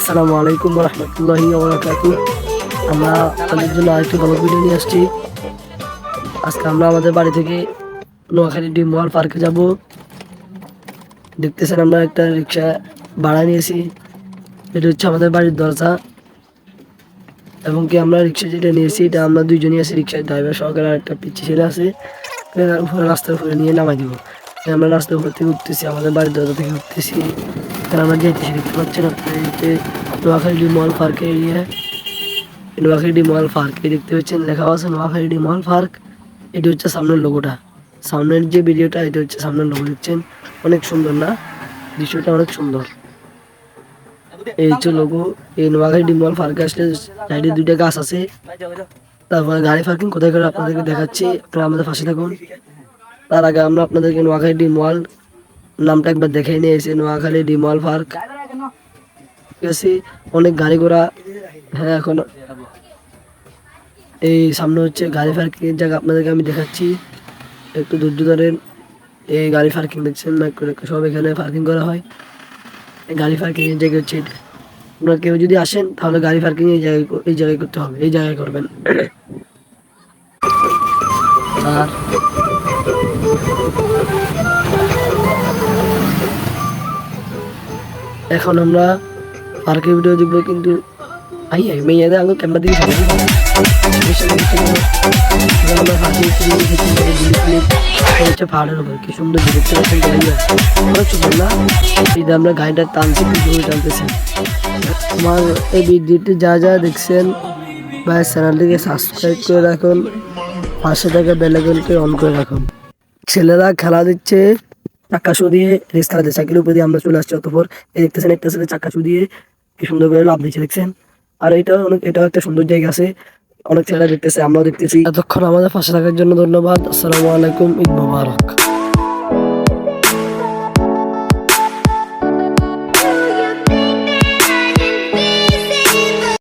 আসসালামু আলাইকুম রহমতুল্লাহি আমরা আপনাদের জন্য আরেকটি ভালো ভিডিও নিয়ে আসছি। আজকে আমরা আমাদের বাড়ি থেকে নোয়াখালী ডিম মল পার্কে যাব। দেখতেছেন আমরা একটা রিক্সা ভাড়া নিয়েছি। এটা হচ্ছে আমাদের বাড়ির দরজা। এবং কি আমরা রিক্সা যেটা নিয়েছি, এটা আমরা দুইজনই আছি, রিক্সার ড্রাইভার সহকারে একটা পিচ্ছি ছেলে আছে। উপরে রাস্তার উপরে নিয়ে নামাই দিব। আমরা রাস্তার উপর থেকে উঠতেছি, আমাদের বাড়ির দরজা থেকে উঠতেছি। আমরা যেতেছি দেখতে পাচ্ছেন আপনার যে নোয়াখালী মল পার্কের এরিয়া নোয়াখালী মল পার্ক এই দেখতে পাচ্ছেন লেখা আছে নোয়াখালী মল পার্ক এটা হচ্ছে সামনের লোগোটা সামনের যে ভিডিওটা এটা হচ্ছে সামনের লোগো দেখছেন অনেক সুন্দর না দৃশ্যটা অনেক সুন্দর এই হচ্ছে লোগো এই নোয়াখালী ডিমল পার্কে আসলে সাইডে দুইটা গাছ আছে তারপরে গাড়ি পার্কিং কোথায় করে আপনাদেরকে দেখাচ্ছি আপনারা আমাদের পাশে থাকুন তার আগে আমরা আপনাদেরকে নোয়াখালী ডিমল নামটা একবার দেখে নিয়ে এসে নোয়াখালী ডিমল পার্ক। আছে অনেক গাড়ি ঘোড়া হ্যাঁ এখন এই সামনে হচ্ছে গাড়ি পার্কিং এর জায়গা আপনাদেরকে আমি দেখাচ্ছি। একটু ধৈর্য এই গাড়ি পার্কিং দেখছেন সব এখানে পার্কিং করা হয়। এই গাড়ি পার্কিং এর জায়গা হচ্ছে আপনারা কেউ যদি আসেন, তাহলে গাড়ি পার্কিং এই জায়গায় এই জায়গায় করতে হবে, এই জায়গায় করবেন। আর এখন আমরা পার্কের ভিডিও দেখব, কিন্তু আই আই মেয়েদের আগে ক্যামেরা দিকে পাহাড়ের উপর, কি সুন্দর আমরা গাড়িটা টানছি আমার এই ভিডিওটি যা যা দেখছেন বা চ্যানেলটিকে সাবস্ক্রাইব করে রাখুন পাশে থাকা বেলাইকনকে অন করে রাখুন। ছেলেরা খেলা দিচ্ছে। চাক্কা দিয়ে রেস খেলাতে দিচ্ছে উপরে দিয়ে আমরা চলে আসছি, অতপর এই দেখতেছেন একটা ছেলে চাক্কা দিয়ে কি সুন্দর করে লাভ দিচ্ছে, দেখছেন? আর এটা অনেক এটা একটা সুন্দর জায়গা আছে। অনেক ছেলেরা দেখতেছে, আমরাও দেখতেছি। এতক্ষণ আমাদের পাশে থাকার জন্য ধন্যবাদ। আসসালামু আলাইকুম, ঈদ মোবারক।